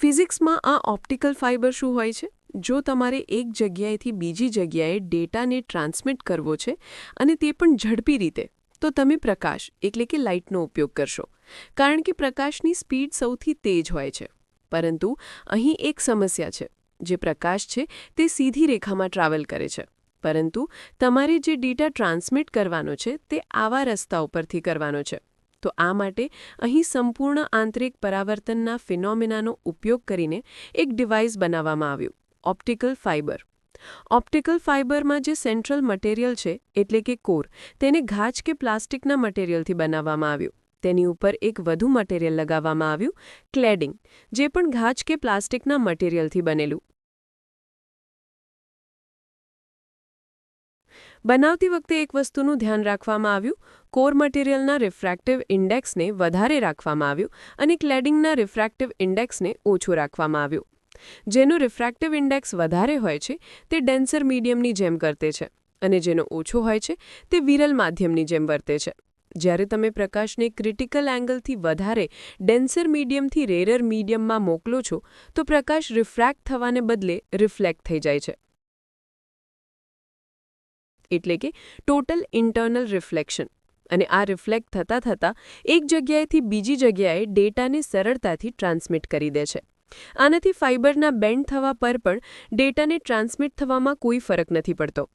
ફિઝિક્સમાં આ optical fibre શું હોય છે? જો તમારે એક જગ્યાએથી બીજી જગ્યાએ ડેટાને ટ્રાન્સમિટ કરવો છે અને તે પણ ઝડપી રીતે, તો તમે પ્રકાશ, એટલે કે લાઇટનો ઉપયોગ કરશો. કારણ કે પ્રકાશની સ્પીડ સૌથી તેજ હોય છે. પરંતુ અહીં એક સમસ્યા છે. જે પ્રકાશ છે તે સીધી રેખામાં ટ્રાવેલ કરે છે. પરંતુ તમારે જે ડેટા ટ્રાન્સમિટ કરવાનો છે તે આવા રસ્તા ઉપરથી કરવાનો છે. તો આ માટે અહીં સંપૂર્ણ આંતરિક પરાવર્તનના ફિનોમિનાનો ઉપયોગ કરીને એક ડિવાઇસ બનાવવામાં આવ્યું, ઓપ્ટિકલ ફાઇબર. ઓપ્ટિકલ ફાઇબરમાં જે સેન્ટ્રલ મટીરિયલ છે, એટલે કે કોર, તેને ઘાચ કે પ્લાસ્ટિકના મટીરિયલથી બનાવવામાં આવ્યું. તેની ઉપર એક વધુ મટીરિયલ લગાવવામાં આવ્યું, ક્લેડિંગ, જે પણ ઘાચ કે પ્લાસ્ટિકના મટીરિયલથી બનેલું. બનાવતી વખતે એક વસ્તુનું ધ્યાન રાખવામાં આવ્યું. કોર મટીરિયલના રિફ્રેક્ટિવ ઇન્ડેક્સને વધારે રાખવામાં આવ્યું અને ક્લેડિંગના રિફ્રેક્ટિવ ઇન્ડેક્સને ઓછું રાખવામાં આવ્યું. જેનો રિફ્રેક્ટિવ ઇન્ડેક્સ વધારે હોય છે, તે ડેન્સર મીડિયમની જેમ કરતે છે અને જેનો ઓછો હોય છે, તે વિરલ માધ્યમની જેમ વર્તે છે. જ્યારે તમે પ્રકાશને ક્રિટિકલ એંગલથી વધારે ડેન્સર મીડિયમથી રેરર મીડિયમમાં મોકલો છો, તો પ્રકાશ રિફ્રેક્ટ થવાને બદલે રિફ્લેક્ટ થઈ જાય છે. એટલે કે ટોટલ ઇન્ટરનલ રિફ્લેક્શન અને આ રિફ્લેક્ટ થતાં થતાં એક જગ્યાએથી બીજી જગ્યાએ ડેટાને સરળતાથી ટ્રાન્સમિટ કરી દે છે. આનાથી ફાઇબરના બેન્ડ થવા પર પણ ડેટાને ટ્રાન્સમિટ થવામાં કોઈ ફરક નથી પડતો.